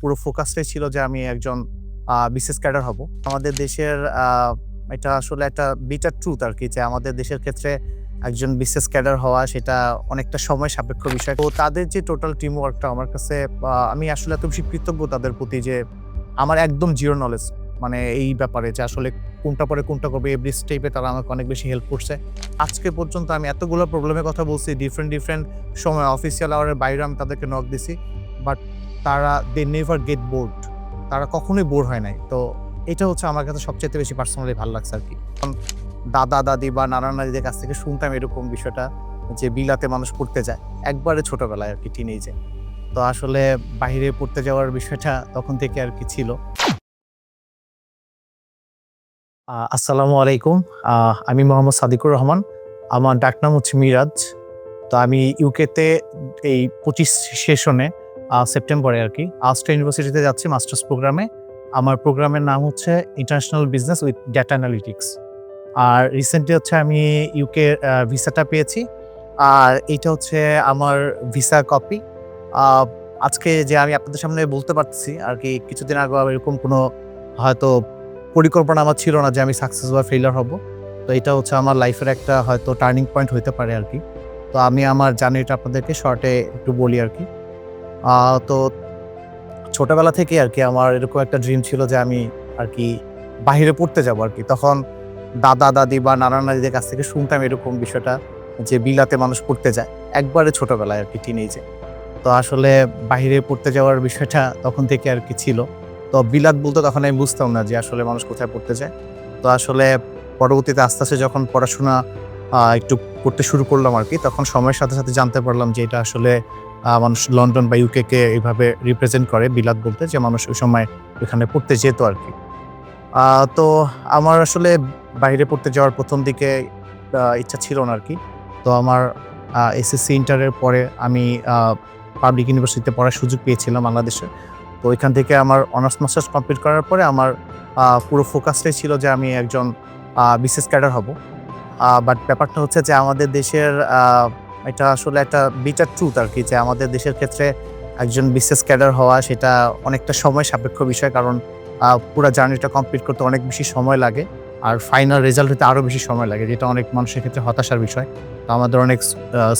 পুরো ফোকাসটাই ছিল যে আমি একজন বিশেষ ক্যাডার হব। আমাদের দেশের এটা আসলে একটা বিটার ট্রুথ আর কি, যে আমাদের দেশের ক্ষেত্রে একজন বিশেষ ক্যাডার হওয়া সেটা অনেকটা সময় সাপেক্ষ বিষয়। তো তাদের যে টোটাল টিম ওয়ার্কটা আমার কাছে আমি আসলে এত বেশি কৃতজ্ঞ তাদের প্রতি যে আমার একদম জিরো নলেজ মানে এই ব্যাপারে যে আসলে কোনটা পরে কোনটা করবে এভরি স্টেপে তারা আমাকে অনেক বেশি হেল্প করছে। আজকে পর্যন্ত আমি এতগুলো প্রবলেমের কথা বলছি ডিফারেন্ট ডিফারেন্ট সময় অফিসিয়াল আওয়ারের বাইরে আমি তাদেরকে নক দিছি। বাট তারা দে নেভার গেট বোর্ড তারা কখনোই বোর হয় নাই। তো এটা হচ্ছে আমার কাছে সবচেয়ে বেশি পার্সোনালি ভালো লাগছে আর কি। দাদা, দাদি বা নানা নাদিদের কাছ থেকে শুনতাম এরকম বিষয়টা যে বিলাতে মানুষ পড়তে যায়, একবারে ছোটবেলায় আর কি টিনেজে তো আসলে বাইরে পড়তে যাওয়ার বিষয়টা তখন থেকে আর কি ছিল। আসসালামু আলাইকুম। আমি মোহাম্মদ সাদিকুর রহমান। আমার ডাকনাম হচ্ছে মিরাজ। তো আমি ইউকেতে এই পঁচিশ সেশনে সেপ্টেম্বরে আর কি। আস্ট্রা ইউনিভার্সিটিতে যাচ্ছি মাস্টার্স প্রোগ্রামে আমার প্রোগ্রামের নাম হচ্ছে international business with data analytics R recently হচ্ছে আমি ইউকে ভিসাটা পেয়েছি। আর এটা হচ্ছে আমার ভিসা কপি আজকে যে আমি আপনাদের সামনে বলতে পারছি আর কি কিছুদিন আগে এরকম কোনো হয়তো পরিকল্পনা আমার ছিল না যে আমি সাকসেস বা ফেলিয়ার হব। তো এটা হচ্ছে আমার লাইফের একটা হয়তো টার্নিং পয়েন্ট হতে পারে আর কি। তো আমি আমার জার্নিটা আপনাদেরকে শর্টে একটু বলি আর কি। তো ছোটবেলা থেকে আর কি আমার এরকম একটা ড্রিম ছিল যে আমি আর কি বাইরে পড়তে যাব আর কি। তখন দাদা, দাদি বা নানা নাদিদের কাছ থেকে শুনতাম এরকম বিষয়টা যে বিলাতে মানুষ পড়তে যায়, একবারে ছোটবেলায় আর কি টিনেজে তো আসলে বাইরে পড়তে যাওয়ার বিষয়টা তখন থেকে আর কি ছিল। তো বিলাত বলতে তখন আমি বুঝতাম না যে আসলে মানুষ কোথায় পড়তে যায়। তো আসলে পরবর্তীতে আস্তে আস্তে যখন পড়াশোনা একটু করতে শুরু করলাম আর কি, তখন সময়ের সাথে সাথে জানতে পারলাম যে এটা আসলে মানুষ লন্ডন বা ইউকে কে এইভাবে রিপ্রেজেন্ট করে, বিলাত বলতে, যে মানুষ ওই সময় এখানে পড়তে যেত আর কি। তো আমার আসলে বাইরে পড়তে যাওয়ার প্রথম দিকে ইচ্ছা ছিল না আর কি। তো আমার এসএসসি ইন্টারের পরে আমি পাবলিক ইউনিভার্সিটিতে পড়ার সুযোগ পেয়েছিলাম বাংলাদেশে। তো ওইখান থেকে আমার অনার্স মাস্টার্স কমপ্লিট করার পরে আমার পুরো ফোকাসটাই ছিল যে আমি একজন বিশেষ ক্যাডার হব। বাট ব্যাপারটা হচ্ছে যে আমাদের দেশের এটা আসলে একটা বিটার ট্রুথ আর কি যে আমাদের দেশের ক্ষেত্রে একজন বিশেষ ক্যাডার হওয়া সেটা অনেকটা সময় সাপেক্ষ বিষয় কারণ পুরো জার্নিটা কমপ্লিট করতে অনেক বেশি সময় লাগে আর ফাইনাল রেজাল্ট হতে আরও বেশি সময় লাগে যেটা অনেক মানুষের ক্ষেত্রে হতাশার বিষয়। তো আমাদের অনেক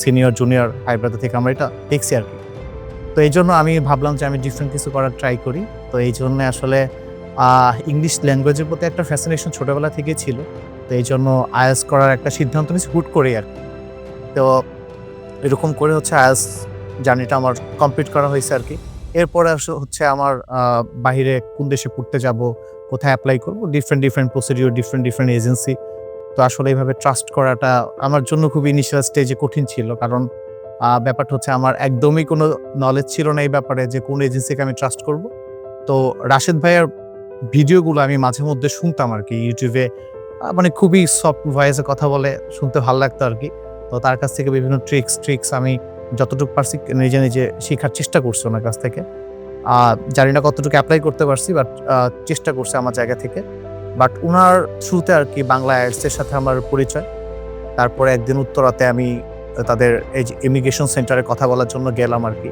সিনিয়র জুনিয়র হাই ব্রাদার থেকে আমরা এটা দেখছি আর কি তো এই জন্য আমি ভাবলাম যে আমি ডিফারেন্ট কিছু করার ট্রাই করি। তো এই জন্য আসলে ইংলিশ ল্যাঙ্গুয়েজের প্রতি একটা ফ্যাসিনেশন ছোটোবেলা থেকে ছিল। তো এই জন্য আয়াস করার একটা সিদ্ধান্ত নিয়েছি হুট করেই আর তো এরকম করে হচ্ছে আয়াস জার্নিটা আমার কমপ্লিট করা হয়েছে আর কি। এরপরে হচ্ছে আমার বাইরে কোন দেশে পড়তে যাব, কোথায় অ্যাপ্লাই করব different different procedure different different agency তো আসলে এইভাবে ট্রাস্ট করাটা আমার জন্য খুব ইনিশিয়াল স্টেজে কঠিন ছিল কারণ ব্যাপারটা হচ্ছে আমার একদমই কোনো নলেজ ছিল না এই ব্যাপারে যে কোন এজেন্সিকে আমি ট্রাস্ট করব। তো রাশেদ ভাইয়ার ভিডিওগুলো আমি মাঝে মধ্যে শুনতাম আর কি, ইউটিউবে মানে খুবই সফট ভয়েসে কথা বলে, শুনতে ভালো লাগতো আর কি। তো তার কাছ থেকে বিভিন্ন ট্রিক্স ট্রিক্স আমি যতটুকু পারছি নিজে নিজে শেখার চেষ্টা করছি ওনার কাছ থেকে। জানি না কতটুকু অ্যাপ্লাই করতে পারছি বাট চেষ্টা করছি আমার জায়গা থেকে। বাট ওনার থ্রুতে আর কি বাংলা অ্যাডসের সাথে আমার পরিচয়। তারপরে একদিন উত্তরাতে আমি তাদের এই ইমিগ্রেশন সেন্টারে কথা বলার জন্য গেলাম আর কি।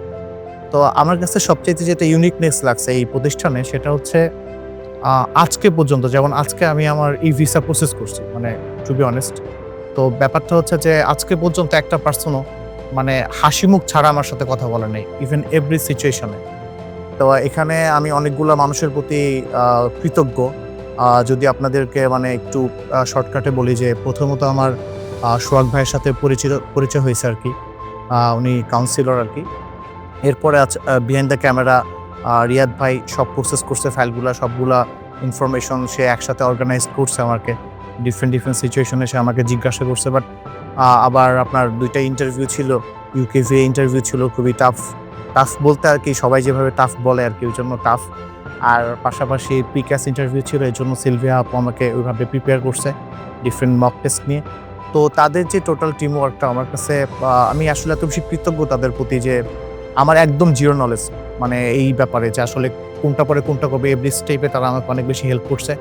তো আমার কাছে সবচেয়ে যেটা ইউনিকনেস লাগছে এই প্রতিষ্ঠানে সেটা হচ্ছে আজকে পর্যন্ত, যেমন আজকে আমি আমার ই ভিসা প্রসেস করছি মানে টু বি অনেস্ট তো ব্যাপারটা হচ্ছে যে আজকে পর্যন্ত একটা পার্সনও মানে হাসি মুখ ছাড়া আমার সাথে কথা বলে নেই ইভেন এভরি সিচুয়েশনে তো এখানে আমি অনেকগুলো মানুষের প্রতি কৃতজ্ঞ। যদি আপনাদেরকে মানে একটু শর্টকাটে বলি যে, প্রথমত আমার সোহাগ ভাইয়ের সাথে পরিচিত, পরিচয় হয়েছে আর কি। উনি কাউন্সিলর আর কি। এরপরে আছে বিহাইন্ড দ্য ক্যামেরা রিয়াদ ভাই সব প্রসেস করছে ফাইলগুলো সবগুলা ইনফরমেশন সে একসাথে অর্গানাইজ করছে আমাকে। ডিফারেন্ট ডিফারেন্ট সিচুয়েশনে সে আমাকে জিজ্ঞাসা করছে বাট আবার আপনার দুইটা ইন্টারভিউ ছিল ইউকেভি ইন্টারভিউ ছিল, খুবই টাফ টাফ বলতে আর কি সবাই যেভাবে টাফ বলে আর কি ওই জন্য টাফ আর পাশাপাশি পিকাস ইন্টারভিউ ছিল এই জন্য সিলভিয়া আপু আমাকে ওইভাবে প্রিপেয়ার করছে ডিফারেন্ট মক টেস্ট নিয়ে। তো তাদের যে টোটাল টিম ওয়ার্কটা আমার কাছে আমি আসলে এত বেশি কৃতজ্ঞ তাদের প্রতি যে আমার একদম জিরো নলেজ মানে এই ব্যাপারে যে আসলে কোনটা পরে কোনটা করবে এভরি স্টেপে তারা আমাকে অনেক বেশি হেল্প করছে।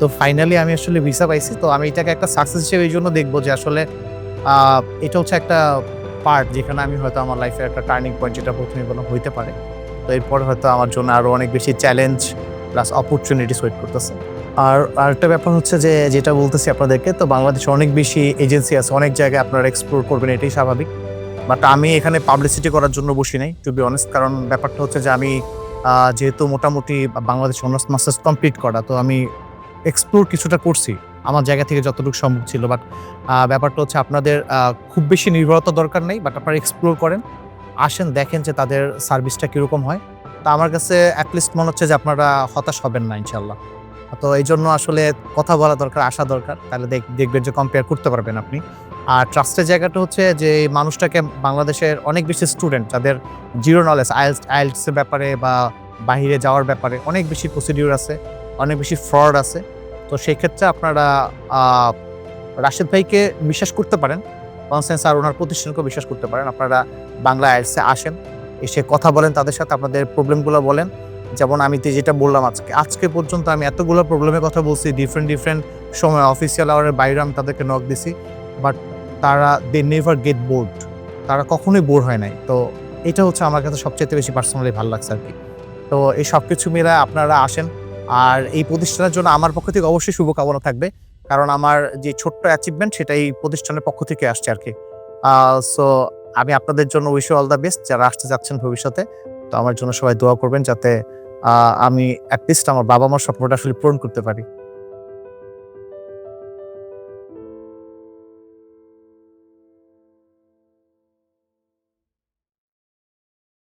তো ফাইনালি আমি আসলে ভিসা পাইছি, তো আমি এটাকে একটা সাকসেস হিসেবে এই জন্য দেখব যে আসলে এটা হচ্ছে একটা পার্ট যেখানে আমি হয়তো আমার লাইফের একটা টার্নিং পয়েন্ট যেটা প্রথমে কোনো হইতে পারে। তো এরপর হয়তো আমার জন্য আরও অনেক বেশি চ্যালেঞ্জ প্লাস অপরচুনিটিস ওয়েট করতেছে। আর আরেকটা ব্যাপার হচ্ছে যে, যেটা বলতেছি আপনাদেরকে, তো বাংলাদেশে অনেক বেশি এজেন্সি আছে, অনেক জায়গায় আপনারা এক্সপ্লোর করবেন, এটাই স্বাভাবিক। বাট আমি এখানে পাবলিসিটি করার জন্য বসি নাই টু বি অনেস্ট কারণ ব্যাপারটা হচ্ছে যে আমি যেহেতু মোটামুটি বাংলাদেশ অনার্স মাস্টার্স কমপ্লিট করা, তো আমি এক্সপ্লোর কিছুটা করছি। আমার জায়গা থেকে যতটুকু সম্ভব ছিল বাট ব্যাপারটা হচ্ছে আপনাদের খুব বেশি নির্ভরতা দরকার নেই বাট আপনারা এক্সপ্লোর করেন, আসেন, দেখেন যে তাদের সার্ভিসটা কীরকম হয়। তা আমার কাছে অ্যাটলিস্ট মনে হচ্ছে যে আপনারা হতাশ হবেন না ইনশাল্লাহ তো এই জন্য আসলে কথা বলা দরকার, আসা দরকার, তাহলে দেখ- দেখবেন যে কম্পেয়ার করতে পারবেন আপনি। আর ট্রাস্টের জায়গাটা হচ্ছে যে মানুষটাকে বাংলাদেশের অনেক বেশি স্টুডেন্ট যাদের জিরো নলেজ আইএলস আইএলসের ব্যাপারে বা বাইরে যাওয়ার ব্যাপারে অনেক বেশি প্রসিডিউর আছে, অনেক বেশি ফ্রড আছে। তো সেই ক্ষেত্রে আপনারা রাশেদ ভাইকে বিশ্বাস করতে পারেন কনসেন্স আর ওনার প্রতিষ্ঠানকেও বিশ্বাস করতে পারেন। আপনারা বাংলা আইএলসে আসেন, এসে কথা বলেন, তাদের সাথে আপনাদের প্রবলেমগুলো বলেন। যেমন আমি তো যেটা বললাম আজকে আজকে পর্যন্ত আমি এতগুলো প্রবলেমের কথা বলছি ডিফারেন্ট ডিফারেন্ট সময় অফিসিয়াল আওয়ারের বাইরে আমি তাদেরকে নক দিছি। বাট তারা দে নেভার গেট বোর্ড তারা কখনোই বোর হয় নাই। তো এটা হচ্ছে আমার কাছে সবচেয়ে বেশি পার্সোনালি ভালো লাগছে আর কি। তো এই সব কিছু মিলে আপনারা আসেন। আর এই প্রতিষ্ঠানের জন্য আমার পক্ষ থেকে অবশ্যই শুভকামনা থাকবে। কারণ আমার যে ছোট্ট অ্যাচিভমেন্ট সেটা এই প্রতিষ্ঠানের পক্ষ থেকে আসছে আর কি। সো আমি আপনাদের জন্য উইশ অল দ্য বেস্ট যারা আসতে যাচ্ছেন ভবিষ্যতে, তো আমার জন্য সবাই দোয়া করবেন যাতে আমি অ্যাটলিস্ট আমার বাবা মার স্বপ্নটা আসলে পূরণ করতে পারি।